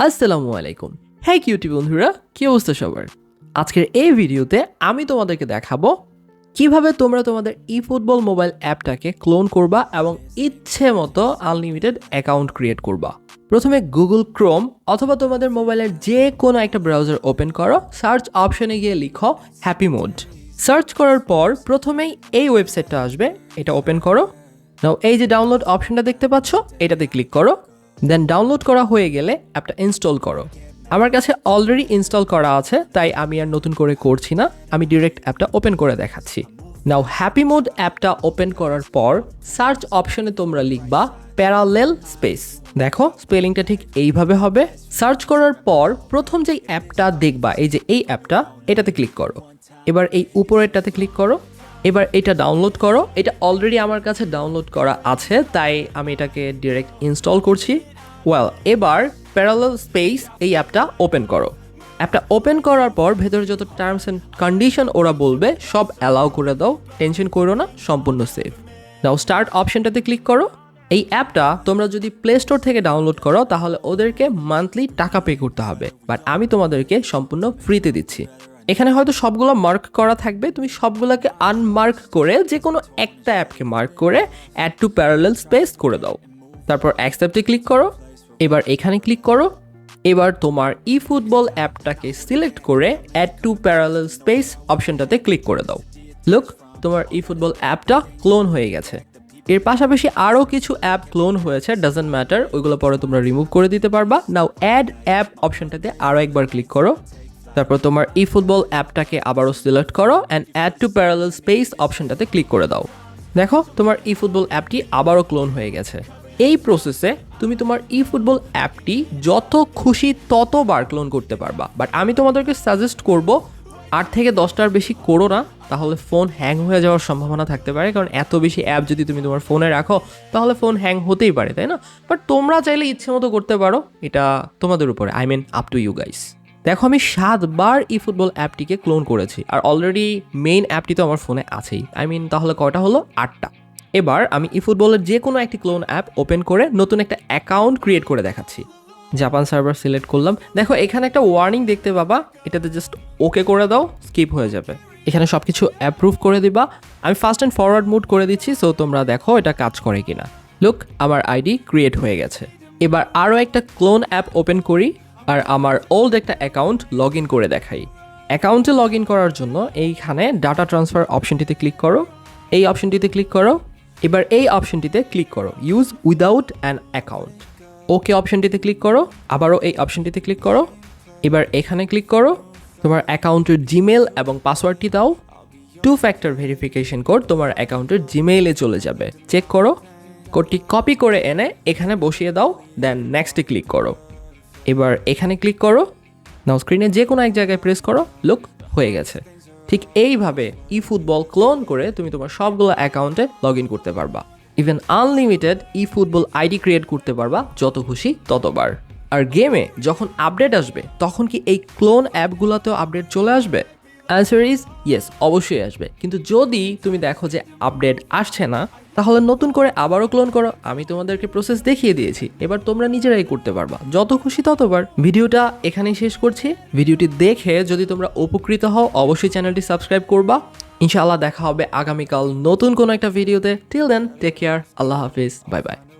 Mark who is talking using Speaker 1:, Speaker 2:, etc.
Speaker 1: আসসালামু আলাইকুম। হ্যাঁ কিউটি বন্ধুরা, কি অবস্থা সবার? আজকের এই ভিডিওতে আমি তোমাদেরকে দেখাবো কীভাবে তোমরা তোমাদের ই ফুটবল মোবাইল অ্যাপটাকে ক্লোন করবা এবং ইচ্ছে মতো আনলিমিটেড অ্যাকাউন্ট ক্রিয়েট করবা। প্রথমে গুগল ক্রোম অথবা তোমাদের মোবাইলের যে কোনো একটা ব্রাউজার ওপেন করো সার্চ অপশনে গিয়ে লিখো হ্যাপি মোড সার্চ করার পর প্রথমেই এই ওয়েবসাইটটা আসবে, এটা ওপেন করো। নাও এই যে ডাউনলোড অপশনটা দেখতে পাচ্ছ, এটাতে ক্লিক করো। দেন ডাউনলোড করা হয়ে গেলে অ্যাপটা ইনস্টল করো। আমার কাছে অলরেডি ইনস্টল করা আছে, তাই আমি আর নতুন করে করছি না। আমি ডিরেক্ট অ্যাপটা ওপেন করে দেখাচ্ছি। নাও হ্যাপি মোড অ্যাপটা ওপেন করার পর সার্চ অপশনে তোমরা লিখবা প্যারালেল স্পেস দেখো স্পেলিংটা ঠিক এইভাবে হবে। সার্চ করার পর প্রথম যেই অ্যাপটা দেখবা, এই যে এই অ্যাপটা, এটাতে ক্লিক করো। এবার এই উপরেরটাতে ক্লিক করো। এবার এটা ডাউনলোড করো। এটা অলরেডি আমার কাছে ডাউনলোড করা আছে, তাই আমি এটাকে ডিরেক্ট ইনস্টল করছি। ওয়েল এবার প্যারালাল স্পেস এই অ্যাপটা ওপেন করো। অ্যাপটা ওপেন করার পর ভেতরে যত টার্মস অ্যান্ড কন্ডিশন ওরা বলবে, সব অ্যালাউ করে দাও। টেনশন করো না, সম্পূর্ণ সেফ নাও স্টার্ট অপশনটাতে ক্লিক করো। এই অ্যাপটা তোমরা যদি প্লে স্টোর থেকে ডাউনলোড করো, তাহলে ওদেরকে মান্থলি টাকা পে করতে হবে। বাট আমি তোমাদেরকে সম্পূর্ণ ফ্রিতে দিচ্ছি। এখানে হয়তো সবগুলো মার্ক করা থাকবে। তুমি সবগুলোকে আনমার্ক করে যে কোনো একটা অ্যাপকে মার্ক করে অ্যাড টু প্যারালেল স্পেস করে দাও। তারপর অ্যাকসেপ্টে ক্লিক করো। এবার এখানে ক্লিক করো। এবার তোমার ই ফুটবল অ্যাপটাকে সিলেক্ট করে অ্যাড টু প্যারালেল স্পেস অপশনটাতে ক্লিক করে দাও। লুক তোমার ই ফুটবল অ্যাপটা ক্লোন হয়ে গেছে। এর পাশাপাশি আরও কিছু অ্যাপ ক্লোন হয়েছে ডাজেন্ট ম্যাটার ওইগুলো পরে তোমরা রিমুভ করে দিতে পারবা। নাও অ্যাড অ্যাপ অপশনটাতে আরও একবার ক্লিক করো। তারপর তোমার ই ফুটবল অ্যাপটাকে আবারও সিলেক্ট করো and add to parallel space অপশনটাতে ক্লিক করে দাও। দেখো, তোমার ই ফুটবল অ্যাপটি আবারও ক্লোন হয়ে গেছে। এই প্রসেসে তুমি তোমার ই ফুটবল অ্যাপটি যত খুশি ততবার ক্লোন করতে পারবা। বাট আমি তোমাদেরকে সাজেস্ট করব, আট থেকে দশটার বেশি করো না, তাহলে ফোন হ্যাং হয়ে যাওয়ার সম্ভাবনা থাকতে পারে। কারণ এত বেশি অ্যাপ যদি তুমি তোমার ফোনে রাখো, তাহলে ফোন হ্যাং হতেই পারে, তাই না? বাট তোমরা চাইলে ইচ্ছে মতো করতে পারো। এটা তোমাদের উপরে I mean up to you guys দেখো, আমি সাতবার ই ফুটবল অ্যাপটিকে ক্লোন করেছি। আর অলরেডি মেইন অ্যাপটি তো আমার ফোনে আছেই। আই মিন তাহলে কয়টা হলো? আটটা। এবার আমি ই ফুটবলের যে কোনো একটি ক্লোন অ্যাপ ওপেন করে নতুন একটা অ্যাকাউন্ট ক্রিয়েট করে দেখাচ্ছি। জাপান সার্ভার সিলেক্ট করলাম। দেখো, এখানে একটা ওয়ার্নিং দেখতে পাবা। এটাতে জাস্ট ওকে করে দাও স্কিপ হয়ে যাবে। এখানে সব কিছু অ্যাপ্রুভ করে দিবা। আমি ফার্স্ট অ্যান্ড ফরওয়ার্ড মুড করে দিচ্ছি সো তোমরা দেখো এটা কাজ করে কিনা। লুক আমার আইডি ক্রিয়েট হয়ে গেছে। এবার আরও একটা ক্লোন অ্যাপ ওপেন করি। আর আমার ওল্ড একটা অ্যাকাউন্ট লগ ইন করে দেখাই। অ্যাকাউন্টে লগ ইন করার জন্য এইখানে ডাটা ট্রান্সফার অপশনটিতে ক্লিক করো। এই অপশনটিতে ক্লিক করো। এবার এই অপশনটিতে ক্লিক করো। Use without an account okay অপশনটিতে ক্লিক করো। আবারও এই অপশনটিতে ক্লিক করো। এবার এখানে ক্লিক করো। তোমার অ্যাকাউন্টের জিমেল এবং পাসওয়ার্ডটি দাও। টু ফ্যাক্টর ভেরিফিকেশন কোড তোমার অ্যাকাউন্টের জিমেইলে চলে যাবে। চেক করো। কোডটি কপি করে এনে এখানে বসিয়ে দাও। দেন নেক্সটে ক্লিক করো। এবার এখানে ক্লিক করো। নাও স্ক্রিনে যে কোনো এক জায়গায় প্রেস করো লুক হয়ে গেছে। ঠিক এইভাবে ই ফুটবল ক্লোন করে তুমি তোমার সবগুলো অ্যাকাউন্টে লগ ইন করতে পারবা। Even unlimited E football ID create করতে পারবা, যত খুশি ততবার। আর গেমে যখন আপডেট আসবে, তখন কি এই ক্লোন অ্যাপগুলোতেও আপডেট চলে আসবে? অ্যান্সার ইজ ইয়েস অবশ্যই আসবে। কিন্তু যদি তুমি দেখো যে আপডেট আসছে না তাহলে নতুন করে আবারও ক্লোন করো। আমি তোমাদেরকে প্রসেস দেখিয়ে দিয়েছি। এবার তোমরা নিজেরাই করতে পারবা। যত খুশি ততবার। ভিডিওটা এখানেই শেষ করছি। ভিডিওটি দেখে যদি তোমরা উপকৃত হও, অবশ্যই চ্যানেলটি সাবস্ক্রাইব করবা। ইনশাআল্লাহ দেখা হবে আগামীকাল নতুন কোনো একটা ভিডিওতে। টিল দেন টেক কেয়ার আল্লাহ হাফিজ। Bye bye